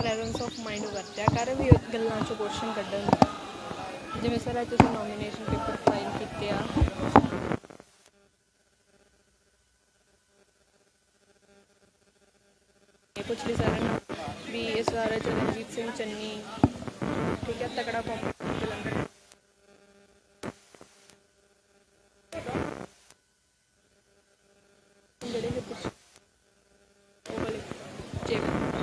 Presence of mind ਵਰਤਿਆ ਕਰ ਵੀ ਗੱਲਾਂ ਚੋਂ ਕੁਐਸਚਨ ਕੱਢਣ ਜਿਵੇਂ ਸਰ ਅੱਜ ਤੁਸੀਂ ਨੋਮੀਨੇਸ਼ਨ ਪੇਪਰ ਫਾਈਲ ਕੀਤੇ ਆ ਇਹ ਪੁੱਛ ਲਈ ਸਾਰਿਆਂ ਨੂੰ ਵੀ ਇਸ ਵਾਰ ਚਰਨਜੀਤ ਸਿੰਘ ਚੰਨੀ ਠੀਕ ਹੈ ਤਕੜਾ ਕੰਪੀਟੀਸ਼ਨ ਜਲੰਧਰ ਜਿਹੜੇ ਵੀ ਪੁੱਛ ਉਹ ਵਾਲੇ ਚੈੱਕ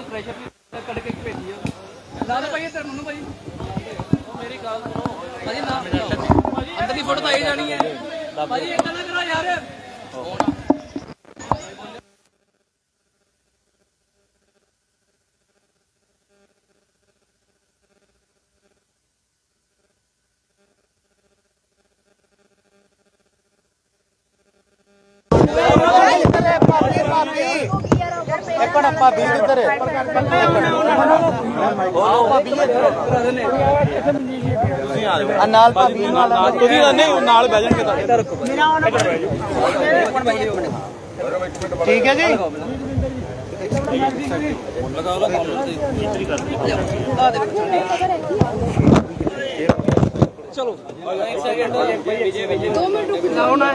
ਆਪਾਂ ਪ੍ਰੈਸ਼ਰ ਵੀ ਕੱਢ ਕੇ ਭਾਈ ਮੈਨੂੰ ਭਾਈ? ਉਹ ਮੇਰੀ ਗੱਲ ਸੁਣੋ। ਭਾਜੀ ਨਾ ਭਾਜੀ ਅੰਦਰ ਦੀ ਫੋਟੋ ਤਾਂ ਆਈ ਜਾਣੀ ਹੈ। ਭਾਜੀ ਇਦਾਂ ਨਾ ਕਰੋ ਯਾਰ ਇੱਕ ਮਿੰਟ ਭਾਬੀ ਕਿੱਧਰ ਹੈ ਆ ਨਾਲ ਭਾਬੀ ਨਾਲ ਤੁਸੀਂ ਨਹੀਂ ਨਾਲ ਬਹਿ ਜਾਣਗੇ ਤੁਹਾਡੇ। ਠੀਕ ਹੈ ਜੀ? ਚਲੋ ਇੱਕ ਸੈਕਿੰਡ ਵਿਜੇ ਵਿਜੇ 2 ਮਿੰਟ ਰੁਕ ਜਾਓ। ਨਾ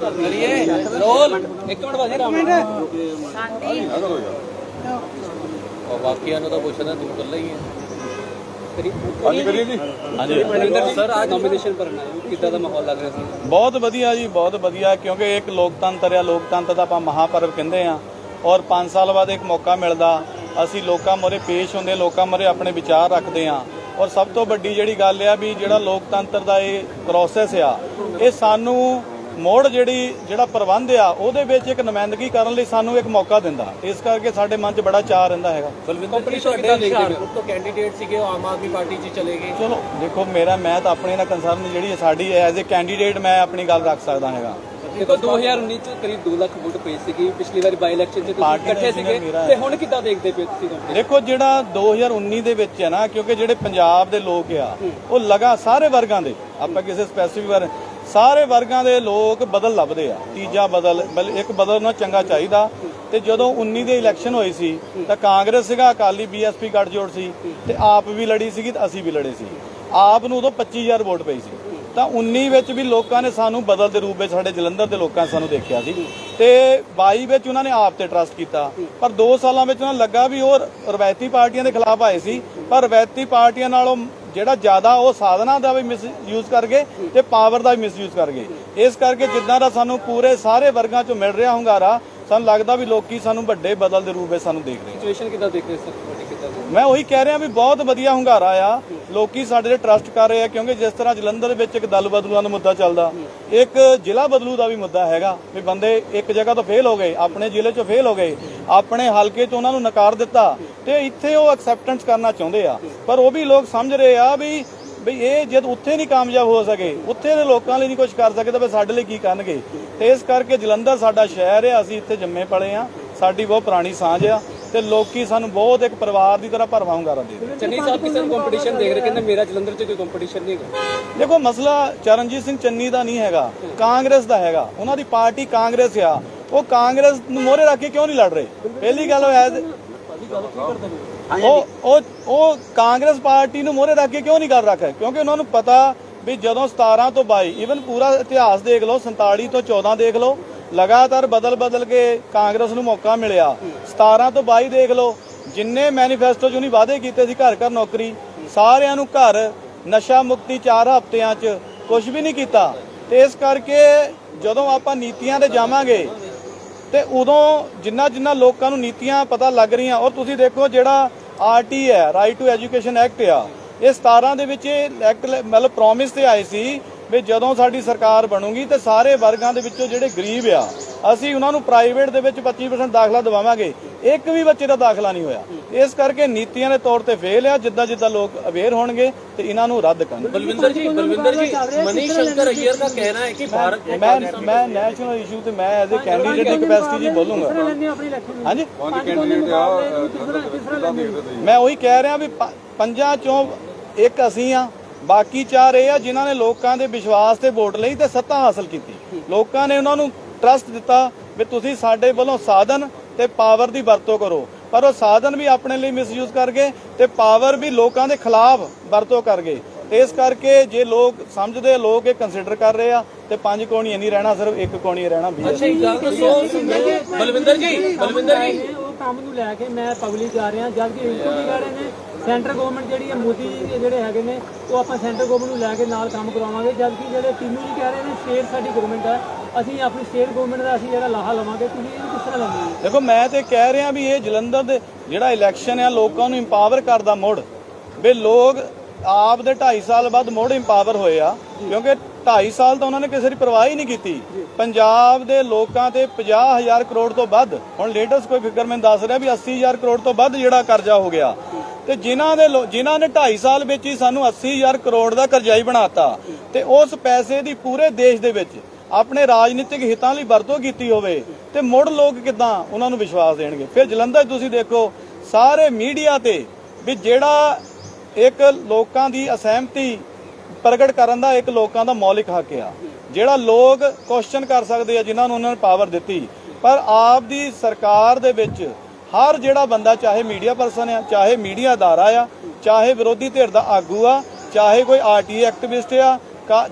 ਕਰੀਏ। ਰੋਲ। ਇੱਕ ਮਿੰਟ ਭਾਜੀ ਰਾਮ। ਬਾਕੀਆਂ ਨੂੰ ਤਾਂ ਪੁੱਛਦਾ ਤੂੰ ਇਕੱਲਾ ਹੀ ਹੈ ਹਾਂਜੀ ਕਰੀਏ ਜੀ। ਹਾਂਜੀ। ਸਰ ਅੱਜ ਨੋਮੀਨੇਸ਼ਨ ਭਰਨਾ ਹੈ। ਕਿੱਦਾਂ ਦਾ ਮਾਹੌਲ ਲੱਗ ਰਿਹਾ ਸੀ? ਬਹੁਤ ਵਧੀਆ ਜੀ ਬਹੁਤ ਵਧੀਆ ਕਿਉਂਕਿ ਇੱਕ ਲੋਕਤੰਤਰ ਆ ਲੋਕਤੰਤਰ ਦਾ ਆਪਾਂ ਮਹਾਪਰਵ ਕਹਿੰਦੇ ਆ। ਔਰ 5 ਸਾਲ ਬਾਅਦ ਇੱਕ ਮੌਕਾ ਮਿਲਦਾ। ਅਸੀਂ ਲੋਕਾਂ ਮੋਰੇ ਪੇਸ਼ ਹੁੰਦੇ ਲੋਕਾਂ ਮੋਰੇ ਆਪਣੇ ਵਿਚਾਰ ਰੱਖਦੇ ਆ। ਔਰ ਸਭ ਤੋਂ ਵੱਡੀ ਜਿਹੜੀ ਗੱਲ ਆ ਵੀ ਜਿਹੜਾ ਲੋਕਤੰਤਰ ਦਾ ਇਹ ਪ੍ਰੋਸੈਸ ਆ ਇਹ ਸਾਨੂੰ ਮੋੜ ਜਿਹੜੀ ਜਿਹੜਾ ਪ੍ਰਬੰਧ ਆ ਉਹਦੇ ਵਿੱਚ ਇੱਕ ਨੁਮਾਇੰਦਗੀ ਕਰਨ ਲਈ ਸਾਨੂੰ ਇੱਕ ਮੌਕਾ ਦਿੰਦਾ। ਇਸ ਕਰਕੇ ਸਾਡੇ ਮਨ 'ਚ ਬੜਾ ਚਾਅ ਰਹਿੰਦਾ ਹੈਗਾ। ਕੰਪੀਟੀਸ਼ਨ ਕਿੱਦਾਂ ਦੇਖਦੇ ਹੋ? ਤੋਂ ਕੈਂਡੀਡੇਟ ਸੀਗੇ ਉਹ ਆਮ ਆਦਮੀ ਪਾਰਟੀ 'ਚ ਚਲੇ ਗਏ। ਚਲੋ ਦੇਖੋ ਮੇਰਾ ਮੈਂ ਤਾਂ ਆਪਣੇ ਨਾਲ ਕੰਸਰਨ ਜਿਹੜੀ ਸਾਡੀ ਐਜ਼ ਅ ਕੈਂਡੀਡੇਟ ਮੈਂ ਆਪਣੀ ਗੱਲ ਰੱਖ ਸਕਦਾ ਹੈਗਾ। ਦੇਖੋ 2019 ਚ ਕਰੀਬ 2 ਲੱਖ ਵੋਟ ਪਈ ਸੀਗੀ ਪਿਛਲੀ ਵਾਰੀ ਬਾਈ ਇਲੈਕਸ਼ਨ 'ਚ ਤੁਸੀਂ ਇਕੱਠੇ ਸੀਗੇ ਤੇ ਹੁਣ ਕਿੱਦਾਂ ਦੇਖਦੇ ਪਏ ਤੁਸੀਂ ਦੇਖੋ ਜਿਹੜਾ 2019 ਦੇ ਵਿੱਚ ਹੈ ਨਾ ਕਿਉਂਕਿ ਜਿਹੜੇ ਪੰਜਾਬ ਦੇ ਲੋਕ ਆ ਉਹ ਲਗਾ ਸਾਰੇ ਵਰਗਾਂ ਦੇ ਆਪਾਂ ਕਿਸੇ ਸਪੈਸੀਫਿਕ ਵਰ ਸਾਰੇ ਵਰਗਾਂ ਦੇ ਲੋਕ ਬਦਲ ਲੱਭਦੇ ਆ ਤੀਜਾ ਬਦਲ ਇੱਕ ਬਦਲ ਨਾ ਚੰਗਾ ਚਾਹੀਦਾ ਤੇ ਜਦੋਂ 19 ਦੇ ਇਲੈਕਸ਼ਨ ਹੋਈ ਸੀ ਤਾਂ ਕਾਂਗਰਸ ਸੀਗਾ ਅਕਾਲੀ ਬੀਐਸਪੀ ਗੱਠਜੋੜ ਸੀ ਤੇ ਆਪ ਵੀ ਲੜੀ ਸੀਗੀ ਤੇ ਅਸੀਂ ਵੀ ਲੜੇ ਸੀ। ਆਪ ਨੂੰ ਉਦੋਂ 25000 ਵੋਟ ਪਈ ਸੀ। ਤਾਂ 19 ਵਿੱਚ ਵੀ ਲੋਕਾਂ ਨੇ ਸਾਨੂੰ ਬਦਲ ਦੇ ਰੂਪ ਵਿੱਚ ਸਾਡੇ ਜਲੰਧਰ ਦੇ ਲੋਕਾਂ ਨੇ ਸਾਨੂੰ ਦੇਖਿਆ ਸੀ। ਤੇ 22 ਵਿੱਚ ਉਹਨਾਂ ਨੇ ਆਪ ਤੇ ਟਰਸਟ ਕੀਤਾ। ਪਰ 2 ਸਾਲਾਂ ਵਿੱਚ ਉਹਨਾਂ ਨੂੰ ਲੱਗਾ ਵੀ ਉਹ ਰਵਾਇਤੀ ਪਾਰਟੀਆਂ ਦੇ ਖਿਲਾਫ ਆਏ ਸੀ। ਪਰ ਰਵਾਇਤੀ ਪਾਰਟੀਆਂ ਨਾਲੋਂ ਜਿਹੜਾ ਜ਼ਿਆਦਾ ਉਹ ਸਾਧਨਾ ਦਾ ਵੀ ਮਿਸ ਯੂਜ਼ ਕਰ ਗਏ ਤੇ ਪਾਵਰ ਦਾ ਵੀ ਮਿਸਯੂਜ਼ ਕਰ ਗਏ। ਇਸ ਕਰਕੇ ਜਿੱਦਾਂ ਦਾ ਸਾਨੂੰ ਪੂਰੇ ਸਾਰੇ ਵਰਗਾਂ ਚੋਂ ਮਿਲ ਰਿਹਾ ਹੁੰਗਾਰਾ ਸਾਨੂੰ ਲੱਗਦਾ ਵੀ ਲੋਕੀ ਸਾਨੂੰ ਵੱਡੇ ਬਦਲ ਦੇ ਰੂਪ ਵਿੱਚ ਸਾਨੂੰ ਦੇਖ ਰਹੇ ਸਿਚੁਏਸ਼ਨ ਕਿੱਦਾਂ ਦੇਖਦੇ ਸਰ? ਤੁਹਾਡੀ ਕਿੱਦਾਂ? ਮੈਂ ਉਹੀ ਕਹਿ ਰਿਹਾ ਵੀ ਬਹੁਤ ਵਧੀਆ ਹੁੰਗਾਰਾ ਆ। ਲੋਕੀ ਸਾਡੇ ਤੇ ਟਰਸਟ ਕਰ ਰਹੇ ਆ ਕਿਉਂਕਿ ਜਿਸ ਤਰ੍ਹਾਂ ਜਲੰਧਰ ਦੇ ਵਿੱਚ ਇੱਕ ਦਲ ਬਦਲੂਆਂ ਦਾ ਮੁੱਦਾ ਚੱਲਦਾ ਇੱਕ ਜ਼ਿਲ੍ਹਾ ਬਦਲੂ ਦਾ ਵੀ ਮੁੱਦਾ ਹੈਗਾ ਵੀ ਬੰਦੇ ਇੱਕ ਜਗ੍ਹਾ ਤੋਂ ਫੇਲ ਹੋ ਗਏ ਆਪਣੇ ਜ਼ਿਲ੍ਹੇ 'ਚੋਂ ਫੇਲ ਹੋ ਗਏ ਆਪਣੇ ਹਲਕੇ 'ਚ ਉਹਨਾਂ ਨੂੰ ਨਕਾਰ ਦਿੱਤਾ ਤੇ ਇੱਥੇ ਉਹ ਐਕਸੈਪਟੈਂਸ ਕਰਨਾ ਚਾਹੁੰਦੇ ਆ। ਪਰ ਉਹ ਵੀ ਲੋਕ ਸਮਝ ਰਹੇ ਆ ਵੀ ਵੀ ਇਹ ਜਦ ਉੱਥੇ ਨਹੀਂ ਕਾਮਯਾਬ ਹੋ ਸਕੇ ਉੱਥੇ ਦੇ ਲੋਕਾਂ ਲਈ ਨਹੀਂ ਕੁਝ ਕਰ ਸਕੇ ਤਾਂ ਫਿਰ ਸਾਡੇ ਲਈ ਕੀ ਕਰਨਗੇ? ਤੇ ਇਸ ਕਰਕੇ ਜਲੰਧਰ ਸਾਡਾ ਸ਼ਹਿਰ ਹੈ ਅਸੀਂ ਇੱਥੇ ਜੰਮੇ ਪਲੇ ਆ ਸਾਡੀ ਬਹੁਤ ਪੁਰਾਣੀ ਸਾਂਝ ਆ ਤੇ ਲੋਕੀ ਸਾਨੂੰ ਬਹੁਤ ਇੱਕ ਪਰਿਵਾਰ ਦੀ ਤਰ੍ਹਾਂ ਭਰਵਾਂ ਹੁੰਗਾਰਾ ਦੇ ਰਹੇ ਚੰਨੀ ਸਾਹਿਬ ਕਿਸੇ ਨੂੰ ਕੰਪੀਟੀਸ਼ਨ ਦੇਖ ਰਹੇ ਕਹਿੰਦੇ ਮੇਰਾ ਜਲੰਧਰ 'ਚ ਕੋਈ ਕੰਪੀਟੀਸ਼ਨ ਨਹੀਂ ਹੈਗਾ। ਦੇਖੋ ਮਸਲਾ ਚਰਨਜੀਤ ਸਿੰਘ ਚੰਨੀ ਦਾ ਨਹੀਂ ਹੈਗਾ ਕਾਂਗਰਸ ਦਾ ਹੈਗਾ। ਉਹਨਾਂ ਦੀ ਪਾਰਟੀ ਕਾਂਗਰਸ ਆ। ਉਹ ਕਾਂਗਰਸ ਨੂੰ ਮੋਹਰੇ ਰੱਖ ਕੇ ਕਿਉਂ ਨਹੀਂ ਲੜ ਰਹੇ? ਪਹਿਲੀ ਗੱਲ ਐਜ਼ ਉਹ ਉਹ ਉਹ ਕਾਂਗਰਸ ਪਾਰਟੀ ਨੂੰ ਮੋਹਰੇ ਰੱਖ ਕੇ ਕਿਉਂ ਨਹੀਂ ਕਰ ਰੱਖਿਆ ਕਿਉਂਕਿ ਉਹਨਾਂ ਨੂੰ ਪਤਾ ਵੀ ਜਦੋਂ 17 ਤੋਂ 22 ਇਵਨ ਪੂਰਾ ਇਤਿਹਾਸ ਦੇਖ ਲਓ 47 ਤੋਂ 14 ਦੇਖ ਲਓ ਲਗਾਤਾਰ ਬਦਲ ਬਦਲ ਕੇ ਕਾਂਗਰਸ ਨੂੰ ਮੌਕਾ ਮਿਲਿਆ। 17 ਤੋਂ 22 ਦੇਖ ਲਓ ਜਿੰਨੇ ਮੈਨੀਫੈਸਟੋ 'ਚ ਉਹਨੇ ਵਾਅਦੇ ਕੀਤੇ ਸੀ ਘਰ ਘਰ ਨੌਕਰੀ ਸਾਰਿਆਂ ਨੂੰ ਘਰ ਨਸ਼ਾ ਮੁਕਤੀ 4 ਹਫ਼ਤਿਆਂ 'ਚ ਕੁਝ ਵੀ ਨਹੀਂ ਕੀਤਾ। ਤੇ ਇਸ ਕਰਕੇ ਜਦੋਂ ਆਪਾਂ ਨੀਤੀਆਂ ਤੇ ਜਾਵਾਂਗੇ ਤੇ ਉਦੋਂ ਜਿੰਨਾ ਜਿੰਨਾ ਲੋਕਾਂ ਨੂੰ ਨੀਤੀਆਂ ਪਤਾ ਲੱਗ ਰਹੀਆਂ, ਔਰ ਤੁਸੀਂ ਦੇਖੋ ਜਿਹੜਾ ਆਰਟੀ ਹੈ ਰਾਈਟ ਟੂ ਐਜੂਕੇਸ਼ਨ ਐਕਟ ਆ, ਇਹ 17 ਦੇ ਵਿੱਚ ਇਹ ਐਕਟ ਮਤਲਬ ਪ੍ਰੋਮਿਸ ਤੇ ਆਏ ਸੀ ਵੀ ਜਦੋਂ ਸਾਡੀ ਸਰਕਾਰ ਬਣੂਗੀ ਤੇ ਸਾਰੇ ਵਰਗਾਂ ਦੇ ਵਿੱਚੋਂ ਜਿਹੜੇ ਗਰੀਬ ਆ, ਅਸੀਂ ਉਹਨਾਂ ਨੂੰ ਪ੍ਰਾਈਵੇਟ ਦੇ ਵਿੱਚ 25% ਦਾਖਲਾ ਦਿਵਾਵਾਂਗੇ। ਇੱਕ ਵੀ ਬੱਚੇ ਦਾ ਦਾਖਲਾ ਨਹੀਂ ਹੋਇਆ। ਇਸ ਕਰਕੇ ਨੀਤੀਆਂ ਦੇ ਤੌਰ ਤੇ ਫੇਲ ਆ ਜਿੱਦਾਂ ਜਿੱਦਾਂ ਲੋਕ ਅਵੇਅਰ ਹੋਣਗੇ ਤੇ ਇਹਨਾਂ ਨੂੰ ਰੱਦ ਕਰਨ ਬਲਵਿੰਦਰ ਜੀ ਬਲਵਿੰਦਰ ਜੀ ਮਨੀ ਸ਼ੰਕਰ ਅਈਰ ਦਾ ਕਹਿਣਾ ਹੈ ਕਿ ਭਾਰਤ ਮੈਂ ਮੈਂ ਨੈਸ਼ਨਲ ਇਸ਼ੂ ਤੇ ਮੈਂ ਐਜ਼ ਅ ਕੈਂਡੀਡੇਟ ਦੀ ਕਪੈਸਿਟੀ ਜੀ ਬੋਲੂੰਗਾ। ਹਾਂਜੀ? ਮੈਂ ਉਹੀ ਕਹਿ ਰਿਹਾ ਵੀ ਪੰਜਾਂ ਚੋਂ ਇੱਕ ਅਸੀਂ ਆ ਬਾਕੀ ਚਾਰ ਇਹ ਆ ਜਿਨ੍ਹਾਂ ਨੇ ਲੋਕਾਂ ਦੇ ਵਿਸ਼ਵਾਸ ਤੇ ਵੋਟ ਲਈ ਤੇ ਸੱਤਾ ਹਾਸਲ ਕੀਤੀ। ਲੋਕਾਂ ਨੇ ਉਹਨਾਂ ਨੂੰ ਟਰਸਟ ਦਿੱਤਾ ਵੀ ਤੁਸੀਂ ਸਾਡੇ ਵੱਲੋਂ ਸਾਧਨ ਤੇ ਪਾਵਰ ਦੀ ਵਰਤੋਂ ਕਰੋ। ਪਰ ਉਹ ਸਾਧਨ ਵੀ ਆਪਣੇ ਲਈ ਮਿਸਯੂਜ਼ ਕਰ ਗਏ ਤੇ ਪਾਵਰ ਵੀ ਲੋਕਾਂ ਦੇ ਖਿਲਾਫ ਵਰਤੋਂ ਕਰ ਗਏ। ਤੇ ਇਸ ਕਰਕੇ ਜੇ ਲੋਕ ਸਮਝਦੇ ਲੋਕ ਇਹ ਕੰਸੀਡਰ ਕਰ ਰਹੇ ਆ ਤੇ ਪੰਜ ਕੋਣੀ ਨਹੀਂ ਰਹਿਣਾ ਸਿਰਫ ਇੱਕ ਕੋਣੀ ਰਹਿਣਾ ਵੀ ਅੱਛਾ ਇੱਕ ਗੱਲ ਦੱਸੋ ਬਲਵਿੰਦਰ ਜੀ ਬਲਵਿੰਦਰ ਜੀ। ਉਹ ਕੰਮ ਨੂੰ ਲੈ ਕੇ ਮੈਂ ਪਬਲਿਕ ਜਾ ਰਿਹਾ ਜਦ ਕਿ ਇਨਕੋ ਵੀ ਗਾੜੇ ਨੇ ਸੈਂਟਰ ਗਵਰਨਮੈਂਟ ਜਿਹੜੀ ਹੈ ਮੋਦੀ ਜੀ ਦੇ ਜਿਹੜੇ ਹੈਗੇ ਨੇ ਉਹ ਆਪਾਂ ਸੈਂਟਰ ਗਵਰਨਮੈਂਟ ਨੂੰ ਲੈ ਕੇ ਨਾਲ ਕੰਮ ਕਰਾਵਾਂਗੇ ਜਦ ਕਿ ਜਿਹੜੇ ਤੀਨੂ ਜੀ ਕਹਿ ਰਹੇ ਨੇ ਸਟੇਟ ਸਾਡੀ ਗਵਰਨਮੈਂਟ ਹੈ ਅਸੀਂ ਆਪਣੀ ਸਟੇਟ ਗਵਰਨਮੈਂਟ ਦਾ ਅਸੀਂ ਜਿਹੜਾ ਲਾਹਾ ਲਵਾਂਗੇ ਤੁਸੀਂ ਇਹਨੂੰ ਕਿਸ ਤਰ੍ਹਾਂ ਲਵਾਂਗੇ? ਦੇਖੋ ਮੈਂ ਤੇ ਕਹਿ ਰਿਹਾ ਵੀ ਇਹ ਜਲੰਧਰ ਦੇ ਜਿਹੜਾ ਇਲੈਕਸ਼ਨ ਆ ਲੋਕਾਂ ਨੂੰ ਇੰਪਾਵਰ ਕਰਦਾ ਮੁੜ। ਵੀ ਲੋਕ ਆਪ ਦੇ 2.5 ਸਾਲ ਬਾਅਦ ਮੁੜ ਇੰਪਾਵਰ ਹੋਏ ਆ ਕਿਉਂਕਿ 2.5 ਸਾਲ ਤਾਂ ਉਹਨਾਂ ਨੇ ਕਿਸੇ ਦੀ ਪਰਵਾਹ ਹੀ ਨਹੀਂ ਕੀਤੀ। ਪੰਜਾਬ ਦੇ ਲੋਕਾਂ ਤੇ 50000 ਕਰੋੜ ਤੋਂ ਵੱਧ ਹੁਣ ਲੇਟੈਸਟ ਕੋਈ ਫਿਗਰ ਮੈਨੂੰ ਦੱਸ ਰਿਹਾ ਵੀ 80000 ਕਰੋੜ ਤੋਂ ਵੱਧ ਜਿਹੜਾ ਕਰਜ਼ਾ ਹੋ ਗਿਆ। ਤੇ ਜਿਨ੍ਹਾਂ ਦੇ ਜਿਨ੍ਹਾਂ ਨੇ 2.5 ਸਾਲ ਵਿੱਚ ਹੀ ਸਾਨੂੰ 80000 ਕਰੋੜ ਦਾ ਕਰਜ਼ਾਈ ਬਣਾਤਾ ਤੇ ਉਸ ਪੈਸੇ ਦੀ ਪੂਰੇ ਦੇਸ਼ ਦੇ ਵਿੱਚ ਆਪਣੇ ਰਾਜਨੀਤਿਕ ਹਿੱਤਾਂ ਲਈ ਵਰਤੋਂ ਕੀਤੀ ਹੋਵੇ ਤੇ ਮੁੜ ਲੋਕ ਕਿਦਾਂ ਉਹਨਾਂ ਨੂੰ ਵਿਸ਼ਵਾਸ ਦੇਣਗੇ? ਫਿਰ ਜਲੰਧਰ ਤੁਸੀਂ ਦੇਖੋ, ਸਾਰੇ ਮੀਡੀਆ ਤੇ ਵੀ ਜਿਹੜਾ ਇੱਕ ਲੋਕਾਂ ਦੀ ਅਸਹਿਮਤੀ ਪ੍ਰਗਟ ਕਰਨ ਦਾ ਇੱਕ ਲੋਕਾਂ ਦਾ ਮੌਲਿਕ ਹੱਕ ਆ। ਜਿਹੜਾ ਲੋਕ ਕੁਐਸਚਨ ਕਰ ਸਕਦੇ ਆ, ਜਿਨ੍ਹਾਂ ਨੂੰ ਉਹਨਾਂ ਨੇ ਪਾਵਰ ਦਿੱਤੀ। ਪਰ ਆਪ ਦੀ ਸਰਕਾਰ ਦੇ ਵਿੱਚ ਹਰ ਜਿਹੜਾ ਬੰਦਾ, ਚਾਹੇ ਮੀਡੀਆ ਪਰਸਨ ਆ, ਚਾਹੇ ਮੀਡੀਆ ਅਦਾਰਾ ਆ, ਚਾਹੇ ਵਿਰੋਧੀ ਧਿਰ ਦਾ ਆਗੂ ਆ, ਚਾਹੇ ਕੋਈ ਆਰਟੀ ਐਕਟਿਵਿਸਟ ਆ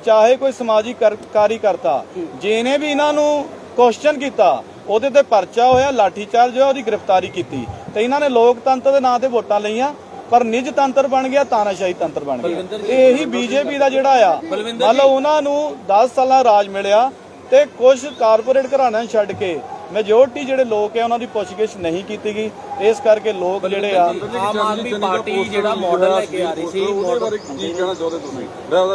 ਚਾਹੇ ਕੋਈ ਸਮਾਜਿਕ ਕਰ- ਕਾਰੀਕਰਤਾ ਜਿਹਨੇ ਵੀ ਇਹਨਾਂ ਨੂੰ ਕੁਐਸਚਨ ਕੀਤਾ ਉਹਦੇ ਤੇ ਪਰਚਾ ਹੋਇਆ ਲਾਠੀ ਚਾਰਜ ਹੋਇਆ ਉਹਦੀ ਗ੍ਰਿਫਤਾਰੀ ਕੀਤੀ। ਤੇ ਇਹਨਾਂ ਨੇ ਲੋਕਤੰਤਰ ਦੇ ਨਾਂ ਤੇ ਵੋਟਾਂ ਲਈਆਂ ਪਰ ਨਿਜ ਤੰਤਰ ਬਣ ਗਿਆ ਤਾਨਾਸ਼ਾਹੀ ਤੰਤਰ ਬਣ ਗਿਆ। ਤੇ ਇਹੀ ਬੀਜੇਪੀ ਦਾ ਜਿਹੜਾ ਆ ਮੰਨ ਲਓ ਉਹਨਾਂ ਨੂੰ 10 ਸਾਲਾਂ ਰਾਜ ਮਿਲਿਆ ਤੇ ਕੁਝ ਕਾਰਪੋਰੇਟ ਘਰਾਣਿਆਂ ਛੱਡ ਕੇ ਮੈਜੋਰਟੀ ਜਿਹੜੇ ਲੋਕ ਆ ਉਹਨਾਂ ਦੀ ਪੁੱਛਗਿੱਛ ਨਹੀਂ ਕੀਤੀ ਗਈ। ਇਸ ਕਰਕੇ ਲੋਕ ਜਿਹੜੇ ਆ ਆਮ ਆਦਮੀ ਪਾਰਟੀ ਜਿਹੜਾ ਮਾਡਲ ਲੈ ਕੇ ਆ ਰਹੀ ਸੀ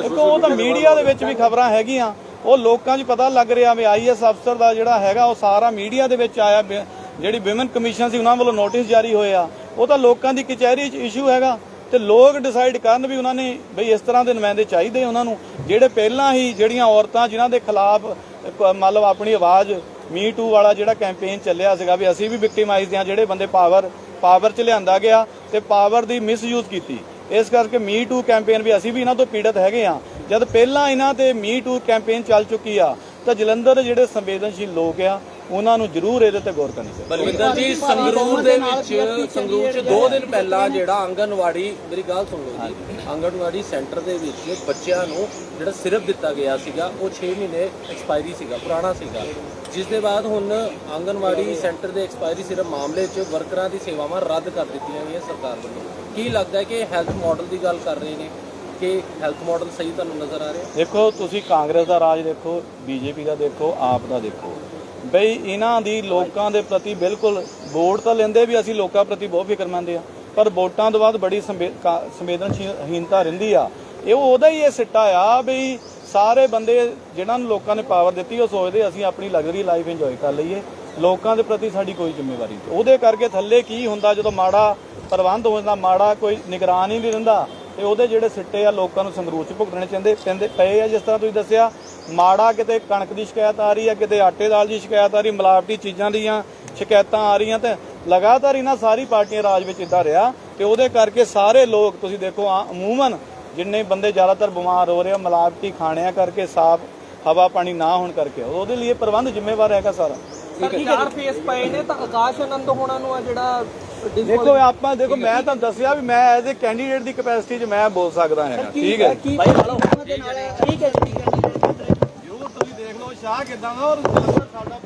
ਦੇਖੋ ਉਹ ਤਾਂ ਮੀਡੀਆ ਦੇ ਵਿੱਚ ਵੀ ਖਬਰਾਂ ਹੈਗੀਆਂ। ਉਹ ਲੋਕਾਂ 'ਚ ਪਤਾ ਲੱਗ ਰਿਹਾ ਵੀ ਆਈਐਸ ਅਫਸਰ ਦਾ ਜਿਹੜਾ ਹੈਗਾ ਉਹ ਸਾਰਾ ਮੀਡੀਆ ਦੇ ਵਿੱਚ ਆਇਆ। ਜਿਹੜੀ ਵਿਮਨ ਕਮਿਸ਼ਨ ਸੀ ਉਹਨਾਂ ਵੱਲੋਂ ਨੋਟਿਸ ਜਾਰੀ ਹੋਏ ਆ। ਉਹ ਤਾਂ ਲੋਕਾਂ ਦੀ ਕਚਹਿਰੀ 'ਚ ਇਸ਼ੂ ਹੈਗਾ। ਤੇ ਲੋਕ ਡਿਸਾਈਡ ਕਰਨ ਵੀ ਉਹਨਾਂ ਨੇ ਬਈ ਇਸ ਤਰ੍ਹਾਂ ਦੇ ਨੁਮਾਇੰਦੇ ਚਾਹੀਦੇ ਉਹਨਾਂ ਨੂੰ। ਜਿਹੜੇ ਪਹਿਲਾਂ ਹੀ ਜਿਹੜੀਆਂ ਔਰਤਾਂ ਜਿਨ੍ਹਾਂ ਦੇ ਖਿਲਾਫ ਲਓ ਆਪਣੀ ਆਵਾਜ਼ ਮੀ ਟੂ ਵਾਲਾ ਜਿਹੜਾ ਕੈਂਪੇਨ ਚੱਲਿਆ ਸੀਗਾ ਵੀ ਅਸੀਂ ਵੀ ਵਿਕਟਿਮਾਈਜ਼ਡ ਹਾਂ, ਜਿਹੜੇ ਬੰਦੇ ਪਾਵਰ ਪਾਵਰ 'ਚ ਲਿਆਂਦਾ ਗਿਆ ਤੇ ਪਾਵਰ ਦੀ ਮਿਸਯੂਜ਼ ਕੀਤੀ। ਇਸ ਕਰਕੇ ਮੀ ਟੂ ਕੈਂਪੇਨ ਵੀ ਅਸੀਂ ਵੀ ਇਹਨਾਂ ਤੋਂ ਪੀੜਤ ਹੈਗੇ ਆ ਜਦ ਪਹਿਲਾਂ ਇਹਨਾਂ ਤੇ ਮੀ ਟੂ ਕੈਂਪੇਨ ਚੱਲ ਚੁੱਕੀ ਆ, ਤਾਂ ਜਲੰਧਰ ਦੇ ਜਿਹੜੇ ਸੰਵੇਦਨਸ਼ੀਲ ਲੋਕ ਆ ਉਹਨਾਂ ਨੂੰ ਜ਼ਰੂਰ ਇਹਦੇ ਤੇ ਗੌਰ ਕਰਨੀ ਚਾਹੀਦੀ। ਬਲਵਿੰਦਰ ਜੀ ਸੰਗਰੂਰ ਦੇ ਵਿੱਚ ਸੰਗਰੂਰ ਚ 2 ਦਿਨ ਪਹਿਲਾਂ ਜਿਹੜਾ ਆਂਗਨਵਾੜੀ ਮੇਰੀ ਗੱਲ ਸੁਣ ਲਓ ਜੀ ਆਂਗਨਵਾੜੀ ਸੈਂਟਰ ਦੇ ਵਿੱਚ ਬੱਚਿਆਂ ਨੂੰ ਜਿਹੜਾ ਸਿਰਪ ਦਿੱਤਾ ਗਿਆ ਸੀਗਾ ਉਹ 6 ਮਹੀਨੇ ਐਕਸਪਾਇਰੀ ਸੀਗਾ ਪੁਰਾਣਾ ਸੀਗਾ। ਜਿਸ ਦੇ ਬਾਅਦ ਹੁਣ ਆਂਗਨਵਾੜੀ ਸੈਂਟਰ ਦੇ ਐਕਸਪਾਇਰੀ ਸਿਰਪ ਮਾਮਲੇ 'ਚ ਵਰਕਰਾਂ ਦੀ ਸੇਵਾਵਾਂ ਰੱਦ ਕਰ ਦਿੱਤੀਆਂ ਗਈਆਂ ਸਰਕਾਰ ਵੱਲੋਂ। ਕੀ ਲੱਗਦਾ ਹੈ ਕਿ ਹੈਲਥ ਮਾਡਲ ਦੀ ਗੱਲ ਕਰ ਰਹੇ ਨੇ? ਕਿ ਹੈਲਥ ਮਾਡਲ ਸਹੀ ਤੁਹਾਨੂੰ ਨਜ਼ਰ ਆ ਰਿਹਾ? ਦੇਖੋ ਤੁਸੀਂ ਕਾਂਗਰਸ ਦਾ ਰਾਜ ਦੇਖੋ ਬੀਜੇਪੀ ਦਾ ਦੇਖੋ ਆਪ ਦਾ ਦੇਖੋ। ਬਈ, ਇਹਨਾਂ ਦੀ ਲੋਕਾਂ ਦੇ ਪ੍ਰਤੀ ਬਿਲਕੁਲ ਵੋਟ ਤਾਂ ਲੈਂਦੇ ਵੀ, ਅਸੀਂ ਲੋਕਾਂ ਪ੍ਰਤੀ ਬਹੁਤ ਫਿਕਰਮੰਦ ਆ ਪਰ ਵੋਟਾਂ ਤੋਂ ਬਾਅਦ ਬੜੀ ਸੰਵੇ- ਕਾ- ਸੰਵੇਦਨਸ਼ੀਲਤਾ ਰਹਿੰਦੀ ਆ। ਇਹ ਉਹਦਾ ਹੀ ਇਹ ਸਿੱਟਾ ਆ ਬਈ, ਸਾਰੇ ਬੰਦੇ ਜਿਹਨਾਂ ਨੂੰ ਲੋਕਾਂ ਨੇ ਪਾਵਰ ਦਿੱਤੀ, ਉਹ ਸੋਚਦੇ ਅਸੀਂ ਆਪਣੀ ਲਗਜ਼ਰੀ ਲਾਈਫ ਇੰਜੋਏ ਕਰ ਲਈਏ। ਲੋਕਾਂ ਦੇ ਪ੍ਰਤੀ ਸਾਡੀ ਕੋਈ ਜ਼ਿੰਮੇਵਾਰੀ ਨਹੀਂ। ਉਹਦੇ ਕਰਕੇ ਥੱਲੇ ਕੀ ਹੁੰਦਾ, ਜਦੋਂ ਮਾੜਾ ਪ੍ਰਬੰਧ ਹੋ ਜਾਂਦਾ, ਮਾੜਾ ਕੋਈ ਨਿਗਰਾਨ ਹੀ ਨਹੀਂ ਰਹਿੰਦਾ, ਤੇ ਉਹਦੇ ਜਿਹੜੇ ਸਿੱਟੇ ਆ, ਲੋਕਾਂ ਨੂੰ ਸੰਗਰੂਰ ਚ ਭੁਗਤਣੇ ਚਾਹੁੰਦੇ, ਪੈਂਦੇ, ਪਏ ਆ, ਜਿਸ ਤਰ੍ਹਾਂ ਤੁਸੀਂ ਦੱਸਿਆ ਮਾੜਾ ਕਿਤੇ ਕਣਕ ਦੀ ਸ਼ਿਕਾਇਤ ਆ ਰਹੀ ਆ ਕਿਤੇ ਆਟੇ ਦਾਲ ਦੀ ਸ਼ਿਕਾਇਤ ਆ ਰਹੀ ਮਿਲਾਵਟੀ ਚੀਜ਼ਾਂ ਦੀਆਂ ਸ਼ਿਕਾਇਤਾਂ ਆ ਰਹੀਆਂ ਤੇ ਲਗਾਤਾਰ ਇਹਨਾਂ ਸਾਰੀ ਪਾਰਟੀਆਂ ਰਾਜ ਵਿੱਚ ਇਦਾਂ ਰਿਹਾ ਤੇ ਉਹਦੇ ਕਰਕੇ ਸਾਰੇ ਲੋਕ ਤੁਸੀਂ ਦੇਖੋ ਆ ਅਮੂਮਨ ਜਿੰਨੇ ਬੰਦੇ ਜ਼ਿਆਦਾਤਰ ਬਿਮਾਰ ਹੋ ਰਹੇ ਆ ਮਿਲਾਵਟੀ ਖਾਣਿਆਂ ਕਰਕੇ ਸਾਫ਼ ਹਵਾ ਪਾਣੀ ਨਾ ਹੋਣ ਕਰਕੇ ਉਹਦੇ ਲਈ ਇਹ ਪ੍ਰਬੰਧ ਜ਼ਿੰਮੇਵਾਰ ਹੈਗਾ ਸਾਰਾ ਚਾਰ ਫੇਸ ਪਏ ਨੇ ਤਾਂ ਆਕਾਸ਼ ਆਨੰਦ ਹੋਣਾ ਨੂੰ ਆ ਜਿਹੜਾ ਦੇਖੋ ਆਪਾਂ ਦੇਖੋ ਮੈਂ ਤੁਹਾਨੂੰ ਦੱਸਿਆ ਵੀ ਮੈਂ ਐਜ਼ ਅ ਕੈਂਡੀਡੇਟ ਦੀ ਕੈਪੈਸਿਟੀ 'ਚ ਮੈਂ ਬੋਲ ਸਕਦਾ ਹਾਂ ਠੀਕ ਹੈ ਜ਼ਰੂਰ ਤੁਸੀਂ ਦੇਖ ਲਓ ਸ਼ਾਹ ਕਿਦਾਂ ਦਾ ਔਰ ਸਾਡਾ